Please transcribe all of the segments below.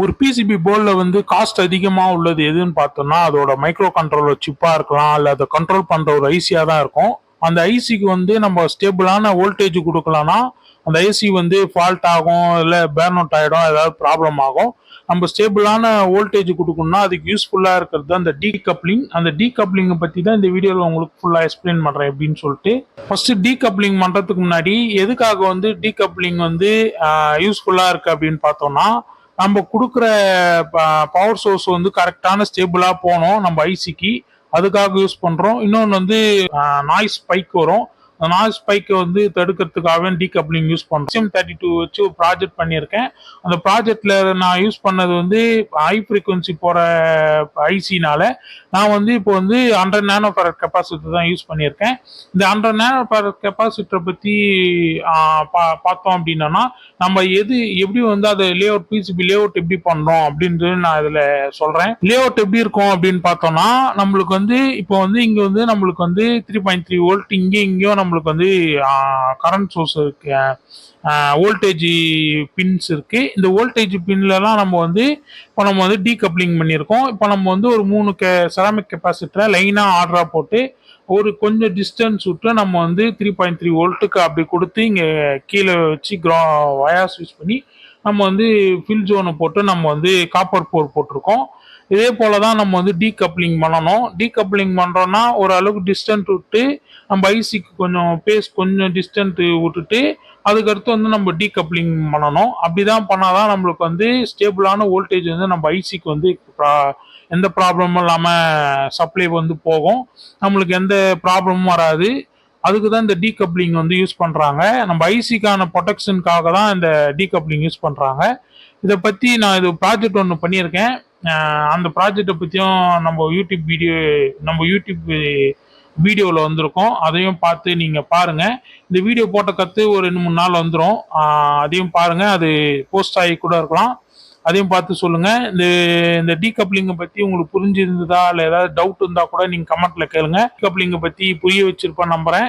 ஒரு பிசிபி போர்டில் வந்து காஸ்ட் அதிகமாக உள்ளது எதுன்னு பார்த்தோம்னா அதோட மைக்ரோ கண்ட்ரோலர் சிப்பாக இருக்கலாம் இல்லை அதை கண்ட்ரோல் பண்ணுற ஒரு ஐசியாக தான் இருக்கும். அந்த ஐசிக்கு வந்து நம்ம ஸ்டேபிளான வோல்டேஜ் கொடுக்கலன்னா அந்த ஐசி வந்து ஃபால்ட் ஆகும் இல்லை பேர்ன் அவுட் ஆகிடும் ஏதாவது ப்ராப்ளம் ஆகும். நம்ம ஸ்டேபிளான வோல்டேஜ் கொடுக்கணும்னா அதுக்கு யூஸ்ஃபுல்லாக இருக்கிறது அந்த டீ கப்ளிங் அந்த டீ கப்ளிங்கை பற்றி தான் இந்த வீடியோவில் உங்களுக்கு ஃபுல்லாக எக்ஸ்பிளைன் பண்ணுறேன் எப்படின்னு சொல்லிட்டு. ஃபஸ்ட்டு டீ கப்ளிங் பண்ணுறதுக்கு முன்னாடி எதுக்காக வந்து டீ கப்ளிங் வந்து யூஸ்ஃபுல்லாக இருக்குது அப்படின்னு பார்த்தோம்னா நம்ம கொடுக்குற பவர் சோர்ஸ் வந்து கரெக்டான ஸ்டேபிளாக போகணும் நம்ம ஐசிக்கு அதுக்காக யூஸ் பண்ணுறோம் இன்னொன்று வந்து நாய்ஸ் ஸ்பைக் வரும். நாய்ஸ் ஸ்பைக்கை வந்து தடுக்கிறதுக்காகவே டீகப்ளிங் யூஸ் பண்ணுறோம் சிம் தேர்ட்டி டூ வச்சு ஒரு ப்ராஜெக்ட் பண்ணியிருக்கேன். அந்த ப்ராஜெக்டில் நான் யூஸ் பண்ணது வந்து ஹை ஃப்ரீக்குவன்சி போகிற ஐசினால நான் வந்து இப்போ வந்து ஹண்ட்ரட் நேனோ ஃபேரட் கெப்பாசிட்டர் தான் யூஸ் பண்ணியிருக்கேன். இந்த ஹண்ட்ரட் நேனோ ஃபேரட் கெப்பாசிட்டரை பற்றி பா பார்த்தோம் அப்படின்னா நம்ம எது எப்படி வந்து அதை layout PCB layout எப்படி பண்ணுறோம் அப்படின்றது நான் இதில் சொல்கிறேன் லே அவுட் எப்படி இருக்கும் அப்படின்னு பார்த்தோம்னா நம்மளுக்கு வந்து இப்போ வந்து இங்கே வந்து நம்மளுக்கு வந்து த்ரீ பாயிண்ட் த்ரீ வோல்ட் இங்கே இங்கேயும் நம்ம நம்மளுக்கு வந்து கரண்ட் சோர்ஸ் இருக்கு. வோல்டேஜ் பின்ஸ் இருக்கு. இந்த வோல்டேஜ் பின்லலாம் நம்ம வந்து இப்போ நம்ம வந்து டீகப்ளிங் பண்ணியிருக்கோம். இப்போ நம்ம வந்து ஒரு மூணு கே செராமிக் கெப்பாசிட்டரை லைனாக ஆர்டராக போட்டு ஒரு கொஞ்சம் டிஸ்டன்ஸ் விட்டு நம்ம வந்து த்ரீ பாயிண்ட் த்ரீ வோல்ட்டுக்கு அப்படி கொடுத்து இங்கே கீழே வச்சு க்ரா வயாஸ் யூஸ் பண்ணி நம்ம வந்து ஃபில் ஜோனை போட்டு நம்ம வந்து காப்பர் போர் போட்டிருக்கோம். இதே போல தான் நம்ம வந்து டீகப்ளிங் பண்ணணும். டீகப்ளிங் பண்ணுறோன்னா ஓரளவுக்கு டிஸ்டன்ட் விட்டு நம்ம ஐசிக்கு கொஞ்சம் பேஸ் கொஞ்சம் டிஸ்டன்ட் விட்டுட்டு அதுக்கடுத்து வந்து நம்ம டீகப்ளிங் பண்ணணும். அப்படி தான் பண்ணால் தான் நம்மளுக்கு வந்து ஸ்டேபிளான வோல்டேஜ் வந்து நம்ம ஐசிக்கு வந்து எந்த ப்ராப்ளமும் இல்லாமல் சப்ளை வந்து போகும். நம்மளுக்கு எந்த ப்ராப்ளமும் வராது. அதுக்கு தான் இந்த டீகப்ளிங் வந்து யூஸ் பண்ணுறாங்க நம்ம ஐசிக்கான ப்ரொடெக்ஷனுக்காக தான் இந்த டீகப்ளிங் யூஸ் பண்ணுறாங்க இதை பற்றி நான் இது ப்ராஜெக்ட் ஒன்று பண்ணியிருக்கேன். அந்த ப்ராஜெக்டை பற்றியும் நம்ம யூடியூப் வீடியோ நம்ம யூடியூப் வீடியோவில் வந்திருக்கோம். அதையும் பார்த்து நீங்கள் பாருங்கள் இந்த வீடியோ போட்ட கற்று ஒரு ரெண்டு மூணு நாள் வந்துடும் அதையும் பாருங்கள் அது போஸ்ட் ஆகி கூட இருக்கலாம். அதையும் பார்த்து சொல்லுங்கள் இந்த இந்த டீகப்ளிங்கை பற்றி உங்களுக்கு புரிஞ்சிருந்ததா இல்லை ஏதாவது டவுட் இருந்தால் கூட நீங்கள் கமெண்ட்டில் கேளுங்க. டீகப்ளிங்கை பற்றி புரிய வச்சிருப்பேன் நம்புகிறேன்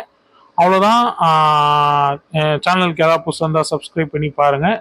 அவ்வளோதான் சேனலுக்கு ஏதாவது புதுசாக இருந்தால் சப்ஸ்கிரைப் பண்ணி பாருங்கள்